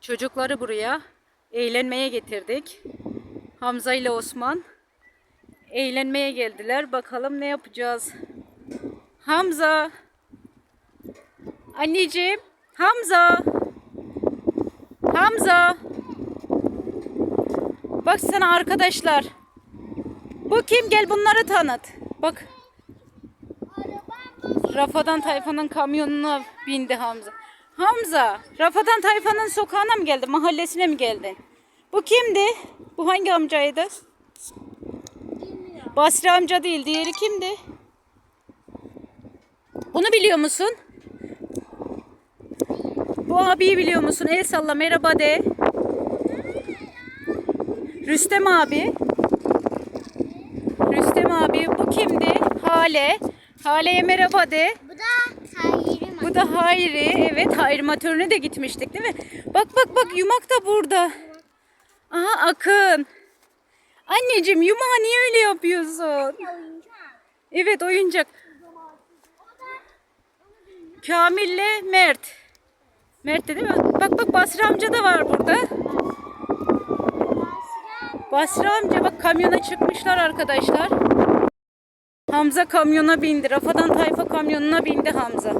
Çocukları buraya eğlenmeye getirdik. Hamza ile Osman eğlenmeye geldiler. Bakalım ne yapacağız. Hamza. Anneciğim. Hamza. Hamza. Bak sana arkadaşlar. Bu kim? Gel bunları tanıt. Bak. Rafadan Tayfa'nın kamyonuna bindi Hamza. Hamza, Rafadan Tayfa'nın sokağına mı geldin? Mahallesine mi geldin? Bu kimdi? Bu hangi amcaydı? Basri amca değil. Diğeri kimdi? Bunu biliyor musun? Bu abiyi biliyor musun? El salla merhaba de. Rüstem abi. Rüstem abi bu kimdi? Hale. Hale'ye merhaba de. Bu da Tahir'im. Bu da Hayri. Evet hayrimatörüne de gitmiştik değil mi? Bak bak bak yumak da burada. Aha Akın. Anneciğim yumağı niye öyle yapıyorsun? Evet oyuncak. Kamil'le Mert. Mert de değil mi? Bak bak Basri amca da var burada. Basri amca bak kamyona çıkmışlar arkadaşlar. Hamza kamyona bindi. Rafadan Tayfa kamyonuna bindi Hamza.